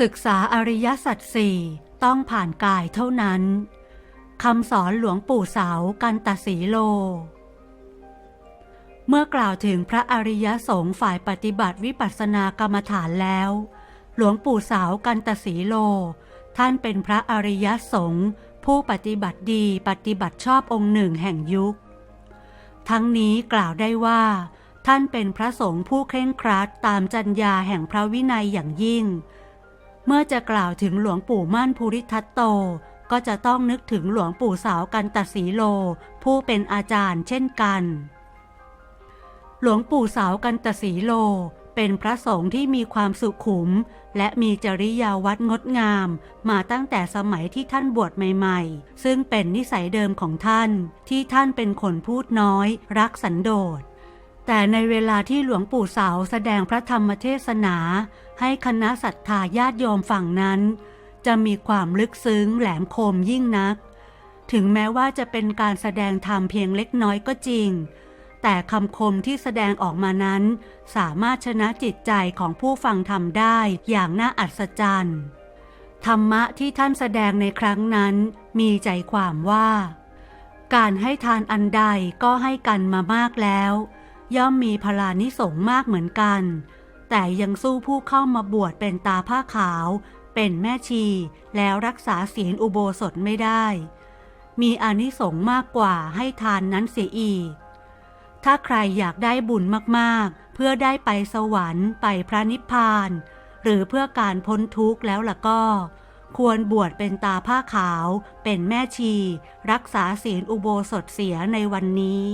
ศึกษาอริยสัจสี่ต้องผ่านกายเท่านั้นคำสอนหลวงปู่เสากันตสีโล เมื่อกล่าวถึงพระอริยสงฆ์ฝ่ายปฏิบัติวิปัสสนากรรมฐานแล้ว หลวงปู่เสากันตสีโล ท่านเป็นพระอริยสงฆ์ผู้ปฏิบัติดีปฏิบัติชอบองค์หนึ่งแห่งยุค ทั้งนี้กล่าวได้ว่า ท่านเป็นพระสงฆ์ผู้เคร่งครัดตามจัญญาแห่งพระวินัยอย่างยิ่ง เมื่อจะกล่าวถึงหลวงปู่มั่นภูริทัตโต ก็จะต้องนึกถึงหลวงปู่สาวกันตสีโล ผู้เป็นอาจารย์เช่นกัน หลวงปู่สาวกันตสีโล เป็นพระสงฆ์ที่มีความสุขุม และมีจริยาวัดงดงาม มาตั้งแต่สมัยที่ท่านบวชใหม่ ๆ ซึ่งเป็นนิสัยเดิมของท่านที่ท่านเป็นคนพูดน้อย รักสันโดษแต่ในเวลาที่หลวงปู่สาวแสดงพระธรรมเทศนา ให้คณะศรัทธาญาติโยมฝั่งนั้น จะมีความลึกซึ้งแหลมคมยิ่งนัก ถึงแม้ว่าจะเป็นการแสดงธรรมเพียงเล็กน้อยก็จริง แต่คำคมที่แสดงออกมานั้น สามารถชนะจิตใจของผู้ฟังธรรมได้อย่างน่าอัศจรรย์ธรรมะที่ท่านแสดงในครั้งนั้น มีใจความว่า การให้ทานอันใดก็ให้กันมามากแล้ว ย่อมมีพลานิสงมากเหมือนกัน แต่ยังสู้ผู้เข้ามาบวชเป็นตาผ้าขาว เป็นแม่ชี แล้วรักษาศีลอุโบสถไม่ได้ มีอานิสงส์มากกว่าให้ทานนั้นเสียอีก ถ้าใครอยากได้บุญมากๆ เพื่อได้ไปสวรรค์ไปพระนิพพาน หรือเพื่อการพ้นทุกข์แล้วล่ะก็ ควรบวชเป็นตาผ้าขาว เป็นแม่ชี รักษาศีลอุโบสถเสียในวันนี้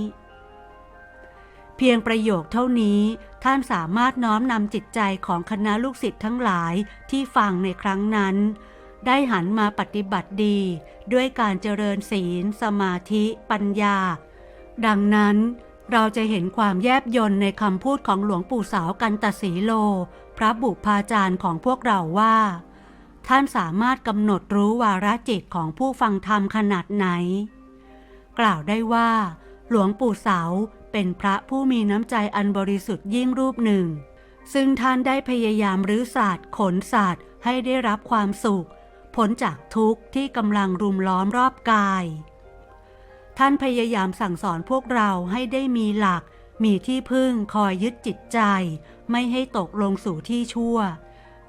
พียงประโยคเท่านี้ท่านสามารถน้อมนำจิตใจของคณะลูกศิษย์ทั้งหลายที่ฟังในครั้งนั้น ได้หันมาปฏิบัติดี ด้วยการเจริญศีล สมาธิ ปัญญา ดังนั้นเราจะเห็นความแยบยลในคำพูดของหลวงปู่สาวกันตสีโล พระบุพาจารย์ของพวกเราว่า ท่านสามารถกำหนดรู้วาระจิตของผู้ฟังธรรมขนาดไหน กล่าวได้ว่า หลวงปู่สาว เป็นพระผู้มีน้ำใจอันบริสุทธิ์ยิ่งรูปหนึ่ง ซึ่งท่านได้พยายามรื้อศาสตร์ขนศาสตร์ให้ได้รับความสุขพ้นจากทุกข์ที่กำลังรุมล้อมรอบกาย ท่านพยายามสั่งสอนพวกเราให้ได้มีหลัก มีที่พึ่งคอยยึดจิตใจ ไม่ให้ตกลงสู่ที่ชั่ว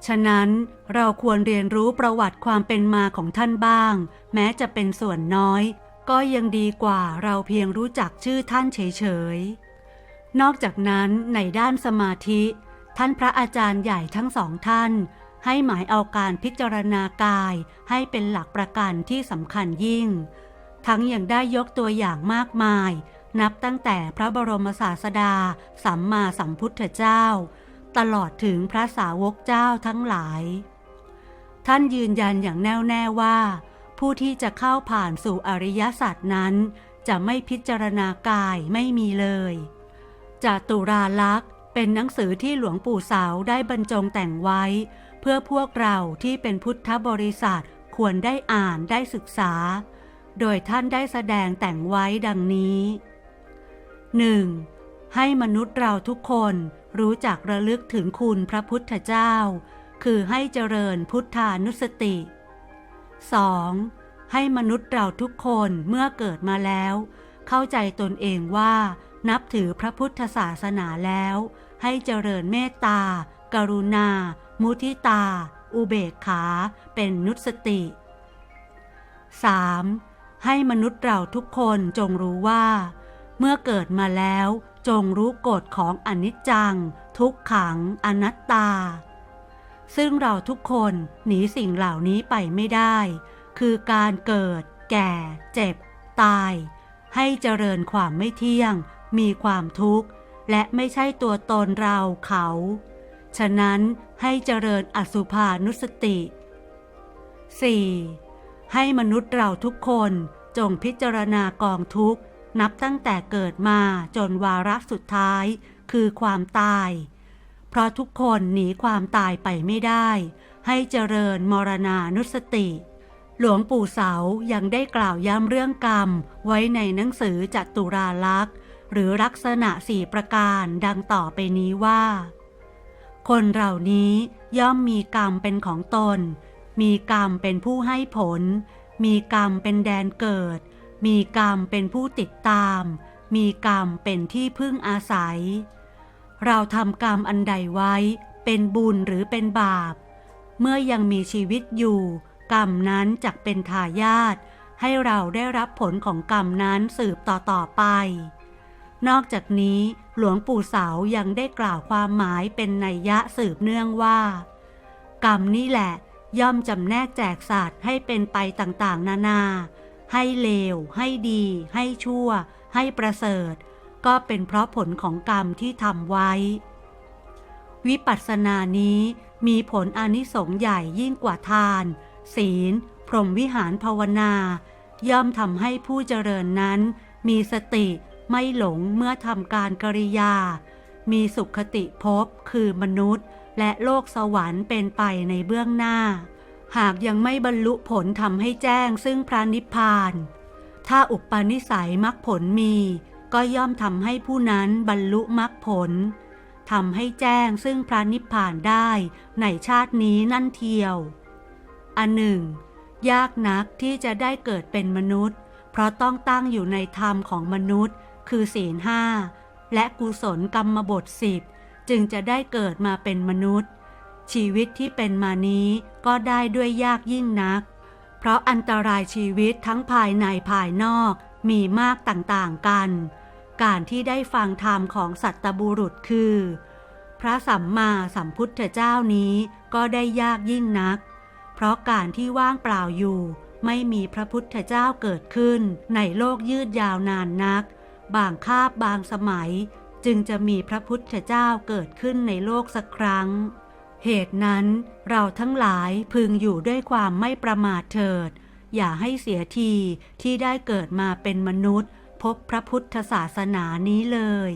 ฉะนั้นเราควรเรียนรู้ประวัติความเป็นมาของท่านบ้าง แม้จะเป็นส่วนน้อย ก็ยังดีกว่าเราเพียงรู้จักชื่อท่านเฉยๆ นอกจากนั้นในด้านสมาธิ ท่านพระอาจารย์ใหญ่ทั้งสองท่าน ให้หมายเอาการพิจารณากายให้เป็นหลักประกันที่สำคัญยิ่ง ทั้งยังได้ยกตัวอย่างมากมาย นับตั้งแต่พระบรมศาสดา สัมมาสัมพุทธเจ้า ตลอดถึงพระสาวกเจ้าทั้งหลาย ท่านยืนยันอย่างแน่วแน่ว่า ผู้ที่จะเข้าผ่านสู่อริยสัจนั้น จะไม่พิจารณากายไม่มีเลยจตุราลักษณ์เป็นหนังสือที่หลวงปู่เสาได้บรรจงแต่งไว้ เพื่อพวกเราที่เป็นพุทธบริษัทควรได้อ่านได้ศึกษา โดยท่านได้แสดงแต่งไว้ดังนี้ 1. ให้มนุษย์เราทุกคนรู้จักระลึกถึงคุณพระพุทธเจ้า คือให้เจริญพุทธานุสติ 2. ให้มนุษย์เราทุกคนเมื่อเกิดมาแล้ว เข้าใจตนเองว่า นับถือพระพุทธศาสนาแล้ว ให้เจริญเมตตา กรุณา มุทิตา อุเบกขา เป็นนุสติ 3. ให้มนุษย์เราทุกคนจงรู้ว่า เมื่อเกิดมาแล้วจงรู้กฎของอนิจจัง ทุกขัง อนัตตา ซึ่งเราทุกคนหนีสิ่งเหล่านี้ไปไม่ได้ คือการเกิด แก่ เจ็บ ตาย ให้เจริญความไม่เที่ยง มีความทุกข์ และไม่ใช่ตัวตนเราเขา ฉะนั้นให้เจริญอสุภานุสติ 4. ให้มนุษย์เราทุกคนจงพิจารณากองทุกข์ นับตั้งแต่เกิดมาจนวาระสุดท้าย คือความตาย เพราะทุกคนหนีความตายไปไม่ได้ ให้เจริญมรณานุสติ หลวงปู่เสายังได้กล่าวย้ำเรื่องกรรม ไว้ในหนังสือจัตุราลักษ์หรือลักษณะสี่ประการดังต่อไปนี้ว่า คนเหล่านี้ย่อมมีกรรมเป็นของตน มีกรรมเป็นผู้ให้ผล มีกรรมเป็นแดนเกิด มีกรรมเป็นผู้ติดตาม มีกรรมเป็นที่พึ่งอาศัย เราทำกรรมอันใดไว้เป็นบุญหรือเป็นบาป เมื่อยังมีชีวิตอยู่ กรรมนั้นจักเป็นทายาทให้เราได้รับผลของกรรมนั้นสืบต่อต่อๆไป นอกจากนี้หลวงปู่เสายังได้กล่าวความหมายเป็นนัยยะสืบเนื่องว่า กรรมนี่แหละ ย่อมจำแนกแจกสัตว์ให้เป็นไปต่างๆ นานา ให้เลว ให้ดี ให้ชั่ว ให้ประเสริฐ ก็เป็นเพราะผลของกรรมที่ทำไว้ วิปัสสนานี้มีผลอนิสงส์ใหญ่ยิ่งกว่าทาน ศีล พรหมวิหารภาวนา ย่อมทำให้ผู้เจริญนั้น มีสติไม่หลงเมื่อทำการกริยา มีสุขติภพคือมนุษย์ และโลกสวรรค์เป็นไปในเบื้องหน้า หากยังไม่บรรลุผลทำให้แจ้งซึ่งพระนิพพาน ถ้าอุปนิสัยมรรคผลมี ก็ย่อมทำให้ผู้นั้นบรรลุมรรคผลทำให้แจ้งซึ่งพระนิพพานได้ในชาตินี้นั่นเทียว อันหนึ่ง ยากนักที่จะได้เกิดเป็นมนุษย์ เพราะต้องตั้งอยู่ในธรรมของมนุษย์ คือศีลห้าและกุศลกรรมบทสิบจึงจะได้เกิดมาเป็นมนุษย์ ชีวิตที่เป็นมานี้ก็ได้ด้วยยากยิ่งนัก เพราะอันตรายชีวิตทั้งภายในภายนอกมีมากต่างๆกัน การที่ได้ฟังธรรมของสัตบุรุษคือ พระสัมมาสัมพุทธเจ้านี้ก็ได้ยากยิ่งนัก เพราะการที่ว่างเปล่าอยู่ ไม่มีพระพุทธเจ้าเกิดขึ้น ในโลกยืดยาวนานนัก บางคาบบางสมัย จึงจะมีพระพุทธเจ้าเกิดขึ้นในโลกสักครั้ง เหตุนั้นเราทั้งหลายพึงอยู่ด้วยความไม่ประมาทเถิด อย่าให้เสียทีที่ได้เกิดมาเป็นมนุษย์ พบพระพุทธศาสนานี้เลย